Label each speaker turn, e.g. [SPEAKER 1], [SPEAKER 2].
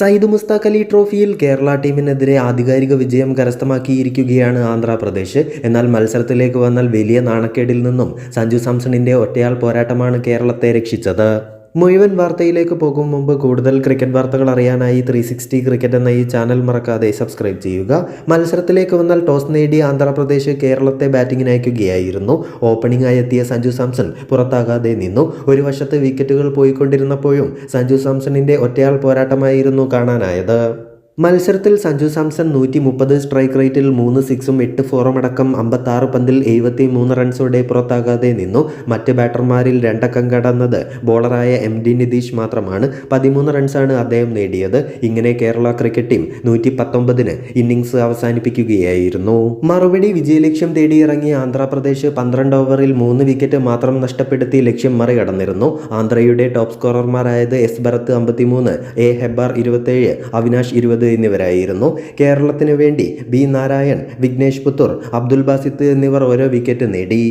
[SPEAKER 1] സയ്യിദ് മുസ്താഖ് അലി ട്രോഫിയിൽ കേരള ടീമിനെതിരെ ആധികാരിക വിജയം കരസ്ഥമാക്കിയിരിക്കുകയാണ് ആന്ധ്രാപ്രദേശ്. എന്നാൽ മത്സരത്തിലേക്ക് വന്നാൽ വലിയ നാണക്കേടിൽ നിന്നും സഞ്ജു സാംസണിന്റെ ഒറ്റയാൾ പോരാട്ടമാണ് കേരളത്തെ രക്ഷിച്ചത്. മുഴുവൻ വാർത്തയിലേക്ക് പോകും മുമ്പ് കൂടുതൽ ക്രിക്കറ്റ് വാർത്തകൾ അറിയാനായി ത്രീ സിക്സ്റ്റി ക്രിക്കറ്റ് എന്ന ഈ ചാനൽ മറക്കാതെ സബ്സ്ക്രൈബ് ചെയ്യുക. മത്സരത്തിലേക്ക് വന്നാൽ ടോസ് നേടി ആന്ധ്രാപ്രദേശ് കേരളത്തെ ബാറ്റിംഗിന് അയക്കുകയായിരുന്നു. ഓപ്പണിംഗായി എത്തിയ സഞ്ജു സാംസൺ പുറത്താകാതെ നിന്നു. ഒരു വശത്ത് വിക്കറ്റുകൾ പോയിക്കൊണ്ടിരുന്നപ്പോഴും സഞ്ജു സാംസണിന്റെ ഒറ്റയാൾ പോരാട്ടമായിരുന്നു കാണാനായത്. മത്സരത്തിൽ സഞ്ജു സാംസൺ നൂറ്റി മുപ്പത് സ്ട്രൈക്ക് റേറ്റിൽ മൂന്ന് സിക്സും എട്ട് ഫോറും അടക്കം അമ്പത്താറ് പന്തിൽ എഴുപത്തി മൂന്ന് റൺസോടെ പുറത്താകാതെ നിന്നു. മറ്റ് ബാറ്റർമാരിൽ രണ്ടക്കം കടന്നത് ബോളറായ എം ഡി നിതീഷ് മാത്രമാണ്. പതിമൂന്ന് റൺസാണ് അദ്ദേഹം നേടിയത്. ഇങ്ങനെ കേരള ക്രിക്കറ്റ് ടീം നൂറ്റി പത്തൊമ്പതിന് ഇന്നിംഗ്സ് അവസാനിപ്പിക്കുകയായിരുന്നു. മറുപടി വിജയലക്ഷ്യം തേടിയിറങ്ങിയ ആന്ധ്രാപ്രദേശ് പന്ത്രണ്ട് ഓവറിൽ മൂന്ന് വിക്കറ്റ് മാത്രം നഷ്ടപ്പെടുത്തി ലക്ഷ്യം മറികടന്നിരുന്നു. ആന്ധ്രയുടെ ടോപ്പ് സ്കോറർമാരായത് എസ് ഭരത് അമ്പത്തിമൂന്ന് എ ഹെബാർ ഇരുപത്തേഴ് അവിനാഷ് ഇരുപത് എന്നിവരായിരുന്നു കേരളത്തിന് വേണ്ടി ബി നാരായൺ വിഘ്നേഷ് പുത്തൂർ അബ്ദുൽ ബാസിത്ത് എന്നിവർ ഓരോ വിക്കറ്റ് നേടി.